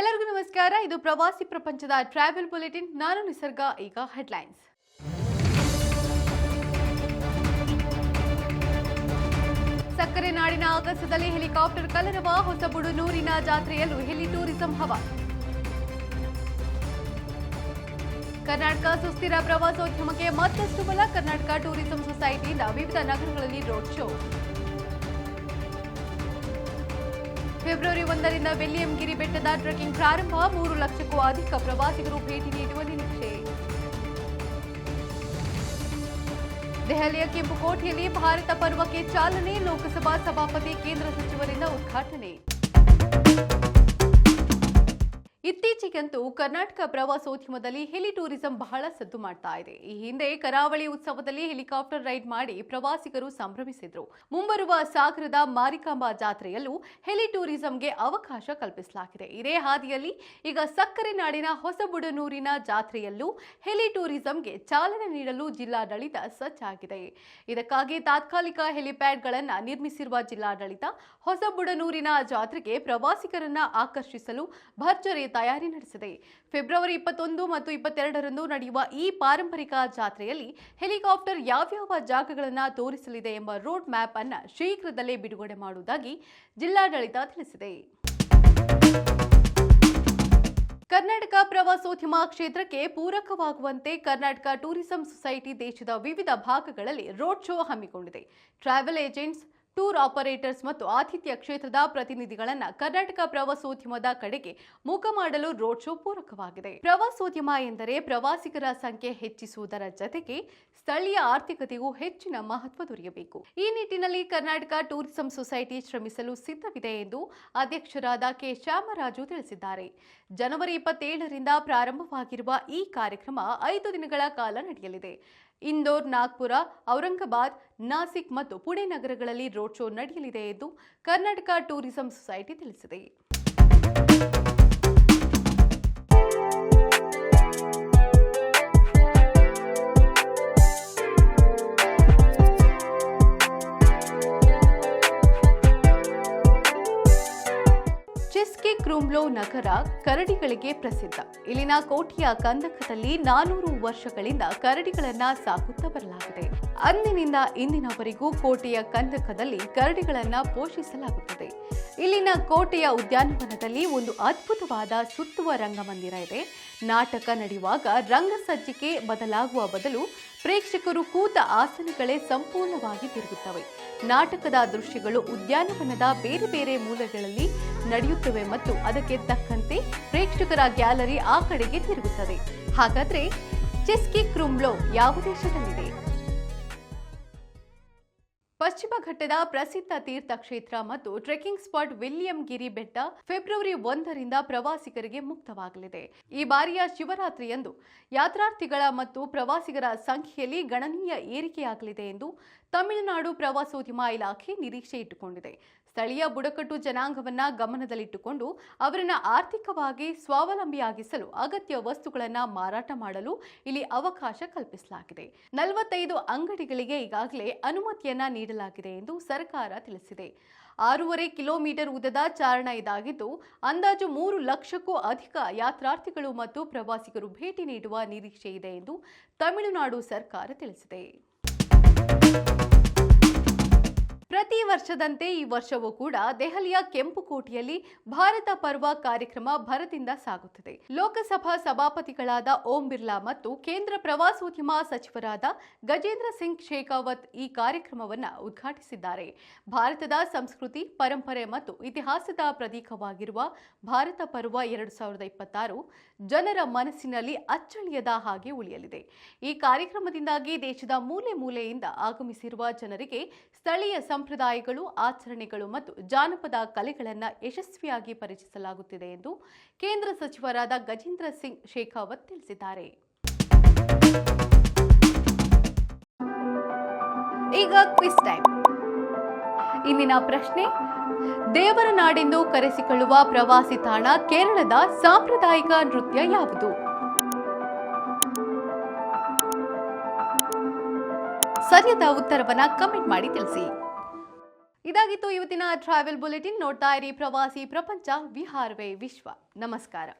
ಎಲ್ಲರಿಗೂ ನಮಸ್ಕಾರ. ಇದು ಪ್ರವಾಸಿ ಪ್ರಪಂಚದ ಟ್ರಾವೆಲ್ ಬುಲೆಟಿನ್ ನಾನು ನಿಸರ್ಗ, ಈಗ ಹೆಡ್ಲೈನ್ಸ್ ಸಕ್ಕರೆ ನಾಡಿನ ಆಗಸದಲ್ಲಿ ಹೆಲಿಕಾಪ್ಟರ್ ಕಲರವ ಹೊಸಬುಡುನೂರಿನ ಜಾತ್ರೆಯಲ್ಲೂ ಹೆಲಿ ಟೂರಿಸಂ ಹವ. ಕರ್ನಾಟಕ ಸುಸ್ಥಿರ ಪ್ರವಾಸೋದ್ಯಮಕ್ಕೆ ಮತ್ತಷ್ಟು ಬಲ ಕರ್ನಾಟಕ ಟೂರಿಸಂ ಸೊಸೈಟಿಯಿಂದ ವಿವಿಧ ನಗರಗಳಲ್ಲಿ ರೋಡ್ ಶೋ ಫೆಬ್ರವರಿ ಒಂದರಿಂದ ಬೆಲ್ಲಿಯಂಗಿರಿ ಬೆಟ್ಟದ ಟ್ರೆಕಿಂಗ್ ಪ್ರಾರಂಭ. ಮೂರು ಲಕ್ಷಕ್ಕೂ ಅಧಿಕ ಪ್ರವಾಸಿಗರು ಭೇಟಿ ನೀಡುವ ನಿರೀಕ್ಷೆ. ದೆಹಲಿಯ ಕೆಂಪುಕೋಟೆಯಲ್ಲಿ ಭಾರತ ಪರ್ವಕ್ಕೆ ಚಾಲನೆ, ಲೋಕಸಭಾ ಸಭಾಪತಿ, ಕೇಂದ್ರ ಸಚಿವರಿಂದ ಉದ್ಘಾಟನೆ. ಇತ್ತೀಚೆಗಂತೂ ಕರ್ನಾಟಕ ಪ್ರವಾಸೋದ್ಯಮದಲ್ಲಿ ಹೆಲಿ ಟೂರಿಸಂ ಬಹಳ ಸದ್ದು ಮಾಡ್ತಾ ಇದೆ. ಈ ಹಿಂದೆ ಕರಾವಳಿ ಉತ್ಸವದಲ್ಲಿ ಹೆಲಿಕಾಪ್ಟರ್ ರೈಡ್ ಮಾಡಿ ಪ್ರವಾಸಿಗರು ಸಂಭ್ರಮಿಸಿದ್ರು. ಮುಂಬರುವ ಸಾಗರದ ಮಾರಿಕಾಂಬಾ ಜಾತ್ರೆಯಲ್ಲೂ ಹೆಲಿ ಟೂರಿಸಂಗೆ ಅವಕಾಶ ಕಲ್ಪಿಸಲಾಗಿದೆ. ಇದೇ ಹಾದಿಯಲ್ಲಿ ಈಗ ಸಕ್ಕರೆ ನಾಡಿನ ಹೊಸಬುಡನೂರಿನ ಜಾತ್ರೆಯಲ್ಲೂ ಹೆಲಿ ಟೂರಿಸಂಗೆ ಚಾಲನೆ ನೀಡಲು ಜಿಲ್ಲಾಡಳಿತ ಸಜ್ಜಾಗಿದೆ. ಇದಕ್ಕಾಗಿ ತಾತ್ಕಾಲಿಕ ಹೆಲಿಪ್ಯಾಡ್ಗಳನ್ನು ನಿರ್ಮಿಸಿರುವ ಜಿಲ್ಲಾಡಳಿತ ಹೊಸಬುಡನೂರಿನ ಜಾತ್ರೆಗೆ ಪ್ರವಾಸಿಗರನ್ನ ಆಕರ್ಷಿಸಲು ಭರ್ಜರಿ ತಯಾರಿ ನಡೆಸಿದೆ. ಫೆಬ್ರವರಿ ಇಪ್ಪತ್ತೊಂದು ಮತ್ತು ಇಪ್ಪತ್ತೆರಡರಂದು ನಡೆಯುವ ಈ ಪಾರಂಪರಿಕ ಜಾತ್ರೆಯಲ್ಲಿ ಹೆಲಿಕಾಪ್ಟರ್ ಯಾವ್ಯಾವ ಜಾಗಗಳನ್ನು ತೋರಿಸಲಿದೆ ಎಂಬ ರೋಡ್ ಮ್ಯಾಪ್ ಅನ್ನು ಶೀಘ್ರದಲ್ಲೇ ಬಿಡುಗಡೆ ಮಾಡುವುದಾಗಿ ಜಿಲ್ಲಾಡಳಿತ ತಿಳಿಸಿದೆ. ಕರ್ನಾಟಕ ಪ್ರವಾಸೋದ್ಯಮ ಕ್ಷೇತ್ರಕ್ಕೆ ಪೂರಕವಾಗುವಂತೆ ಕರ್ನಾಟಕ ಟೂರಿಸಂ ಸೊಸೈಟಿ ದೇಶದ ವಿವಿಧ ಭಾಗಗಳಲ್ಲಿ ರೋಡ್ ಶೋ ಹಮ್ಮಿಕೊಂಡಿದೆ. ಟ್ರಾವೆಲ್ ಏಜೆಂಟ್ಸ್ ಟೂರ್ ಆಪರೇಟರ್ಸ್ ಮತ್ತು ಆತಿಥ್ಯ ಕ್ಷೇತ್ರದ ಪ್ರತಿನಿಧಿಗಳನ್ನ ಕರ್ನಾಟಕ ಪ್ರವಾಸೋದ್ಯಮದ ಕಡೆಗೆ ಮುಖ ಮಾಡಲು ರೋಡ್ ಶೋ ಪೂರಕವಾಗಿದೆ. ಪ್ರವಾಸೋದ್ಯಮ ಎಂದರೆ ಪ್ರವಾಸಿಗರ ಸಂಖ್ಯೆ ಹೆಚ್ಚಿಸುವುದರ ಜತೆಗೆ ಸ್ಥಳೀಯ ಆರ್ಥಿಕತೆಗೂ ಹೆಚ್ಚಿನ ಮಹತ್ವ ದೊರೆಯಬೇಕು. ಈ ನಿಟ್ಟಿನಲ್ಲಿ ಕರ್ನಾಟಕ ಟೂರಿಸಂ ಸೊಸೈಟಿ ಶ್ರಮಿಸಲು ಸಿದ್ಧವಿದೆ ಎಂದು ಅಧ್ಯಕ್ಷರಾದ ಕೆ. ಶ್ಯಾಮರಾಜು ತಿಳಿಸಿದ್ದಾರೆ. ಜನವರಿ ಇಪ್ಪತ್ತೇಳರಿಂದ ಪ್ರಾರಂಭವಾಗಿರುವ ಈ ಕಾರ್ಯಕ್ರಮ ಐದು ದಿನಗಳ ಕಾಲ ನಡೆಯಲಿದೆ. ಇಂದೋರ್, ನಾಗ್ಪುರ, ಔರಂಗಾಬಾದ್, ನಾಸಿಕ್ ಮತ್ತು ಪುಣೆ ನಗರಗಳಲ್ಲಿ ರೋಡ್ ಶೋ ನಡೆಯಲಿದೆ ಎಂದು ಕರ್ನಾಟಕ ಟೂರಿಸಂ ಸೊಸೈಟಿ ತಿಳಿಸಿದೆ. ಚೆಸ್ಕೆ ಕ್ರೂಮ್ಲೋ ನಗರ ಕರಡಿಗಳಿಗೆ ಪ್ರಸಿದ್ಧ. ಇಲ್ಲಿನ ಕೋಟಿಯ ಕಂದಕದಲ್ಲಿ ನಾನೂರು ವರ್ಷಗಳಿಂದ ಕರಡಿಗಳನ್ನ ಸಾಕುತ್ತಾ ಬರಲಾಗಿದೆ. ಅಂದಿನಿಂದ ಇಂದಿನವರೆಗೂ ಕೋಟೆಯ ಕಂದಕದಲ್ಲಿ ಕರಡಿಗಳನ್ನ ಪೋಷಿಸಲಾಗುತ್ತದೆ. ಇಲ್ಲಿನ ಕೋಟೆಯ ಉದ್ಯಾನವನದಲ್ಲಿ ಒಂದು ಅದ್ಭುತವಾದ ಸುತ್ತುವ ರಂಗಮಂದಿರ ಇದೆ. ನಾಟಕ ನಡೆಯುವಾಗ ರಂಗಸಜ್ಜಿಕೆ ಬದಲಾಗುವ ಬದಲು ಪ್ರೇಕ್ಷಕರು ಕೂತ ಆಸನಗಳೇ ಸಂಪೂರ್ಣವಾಗಿ ತಿರುಗುತ್ತವೆ. ನಾಟಕದ ದೃಶ್ಯಗಳು ಉದ್ಯಾನವನದ ಬೇರೆ ಬೇರೆ ಮೂಲೆಗಳಲ್ಲಿ ನಡೆಯುತ್ತವೆ ಮತ್ತು ಅದಕ್ಕೆ ತಕ್ಕಂತೆ ಪ್ರೇಕ್ಷಕರ ಗ್ಯಾಲರಿ ಆ ಕಡೆಗೆ ತಿರುಗುತ್ತದೆ. ಹಾಗಾದ್ರೆ ಚೆಸ್ಕಿ ಕ್ರುಮ್ಲೋ ಯಾವ ದೇಶದಲ್ಲಿದೆ? ಪಶ್ಚಿಮ ಘಟ್ಟದ ಪ್ರಸಿದ್ಧ ತೀರ್ಥಕ್ಷೇತ್ರ ಮತ್ತು ಟ್ರೆಕ್ಕಿಂಗ್ ಸ್ಪಾಟ್ ವಿಲಿಯಂ ಗಿರಿ ಬೆಟ್ಟ ಫೆಬ್ರವರಿ ಒಂದರಿಂದ ಪ್ರವಾಸಿಗರಿಗೆ ಮುಕ್ತವಾಗಲಿದೆ. ಈ ಬಾರಿಯ ಶಿವರಾತ್ರಿಯಂದು ಯಾತ್ರಾರ್ಥಿಗಳ ಮತ್ತು ಪ್ರವಾಸಿಗರ ಸಂಖ್ಯೆಯಲ್ಲಿ ಗಣನೀಯ ಏರಿಕೆಯಾಗಲಿದೆ ಎಂದು ತಮಿಳುನಾಡು ಪ್ರವಾಸೋದ್ಯಮ ಇಲಾಖೆ ನಿರೀಕ್ಷೆ ಇಟ್ಟುಕೊಂಡಿದೆ. ಸ್ಥಳೀಯ ಬುಡಕಟ್ಟು ಜನಾಂಗವನ್ನ ಗಮನದಲ್ಲಿಟ್ಟುಕೊಂಡು ಅವರನ್ನು ಆರ್ಥಿಕವಾಗಿ ಸ್ವಾವಲಂಬಿಯಾಗಿಸಲು ಅಗತ್ಯ ವಸ್ತುಗಳನ್ನು ಮಾರಾಟ ಮಾಡಲು ಇಲ್ಲಿ ಅವಕಾಶ ಕಲ್ಪಿಸಲಾಗಿದೆ. ನಲವತ್ತೈದು ಅಂಗಡಿಗಳಿಗೆ ಈಗಾಗಲೇ ಅನುಮತಿಯನ್ನ ನೀಡಲಾಗಿದೆ ಎಂದು ಸರ್ಕಾರ ತಿಳಿಸಿದೆ. ಆರೂವರೆ ಕಿಲೋಮೀಟರ್ ಉದ್ದದ ಚಾರಣ ಇದಾಗಿದ್ದು, ಅಂದಾಜು ಮೂರು ಲಕ್ಷಕ್ಕೂ ಅಧಿಕ ಯಾತ್ರಾರ್ಥಿಗಳು ಮತ್ತು ಪ್ರವಾಸಿಗರು ಭೇಟಿ ನೀಡುವ ನಿರೀಕ್ಷೆ ಇದೆ ಎಂದು ತಮಿಳುನಾಡು ಸರ್ಕಾರ ತಿಳಿಸಿದೆ. ವರ್ಷದಂತೆ ಈ ವರ್ಷವೂ ಕೂಡ ದೆಹಲಿಯ ಕೆಂಪುಕೋಟೆಯಲ್ಲಿ ಭಾರತ ಪರ್ವ ಕಾರ್ಯಕ್ರಮ ಭರದಿಂದ ಸಾಗುತ್ತದೆ. ಲೋಕಸಭಾ ಸಭಾಪತಿಗಳಾದ ಓಂ ಬಿರ್ಲಾ ಮತ್ತು ಕೇಂದ್ರ ಪ್ರವಾಸೋದ್ಯಮ ಸಚಿವರಾದ ಗಜೇಂದ್ರ ಸಿಂಗ್ ಶೇಖಾವತ್ ಈ ಕಾರ್ಯಕ್ರಮವನ್ನು ಉದ್ಘಾಟಿಸಿದ್ದಾರೆ. ಭಾರತದ ಸಂಸ್ಕೃತಿ, ಪರಂಪರೆ ಮತ್ತು ಇತಿಹಾಸದ ಪ್ರತೀಕವಾಗಿರುವ ಭಾರತ ಪರ್ವ ಎರಡು ಸಾವಿರದ ಇಪ್ಪತ್ತಾರು ಜನರ ಮನಸ್ಸಿನಲ್ಲಿ ಅಚ್ಚಳಿಯದ ಹಾಗೆ ಉಳಿಯಲಿದೆ. ಈ ಕಾರ್ಯಕ್ರಮದಿಂದಾಗಿ ದೇಶದ ಮೂಲೆ ಮೂಲೆಯಿಂದ ಆಗಮಿಸಿರುವ ಜನರಿಗೆ ಸ್ಥಳೀಯ ಸಂಪ್ರದಾಯಗಳು ಆಚರಣೆಗಳು ಮತ್ತು ಜಾನಪದ ಕಲೆಗಳನ್ನು ಯಶಸ್ವಿಯಾಗಿ ಪರಿಚಯಿಸಲಾಗುತ್ತಿದೆ ಎಂದು ಕೇಂದ್ರ ಸಚಿವರಾದ ಗಜೇಂದ್ರ ಸಿಂಗ್ ಶೇಖಾವತ್ ತಿಳಿಸಿದ್ದಾರೆ. ಈಗ ಕ್ವಿಸ್ ಟೈಮ್ ಇಂದಿನ ಪ್ರಶ್ನೆ, ದೇವರ ನಾಡೆಂದು ಕರೆಸಿಕೊಳ್ಳುವ ಪ್ರವಾಸಿ ತಾಣ ಕೇರಳದ ಸಾಂಪ್ರದಾಯಿಕ ನೃತ್ಯ ಯಾವುದು? ಸರಿಯಾದ ಉತ್ತರವನ್ನ ಕಮೆಂಟ್ ಮಾಡಿ ತಿಳಿಸಿ. ಇದಾಗಿತ್ತು ಇವತ್ತಿನ ಟ್ರಾವೆಲ್ ಬುಲೆಟಿನ್. ನೋಡ್ತಾ ಇರಿ ಪ್ರವಾಸಿ ಪ್ರಪಂಚ ವಿಹಾರವೇ ವಿಶ್ವ. ನಮಸ್ಕಾರ.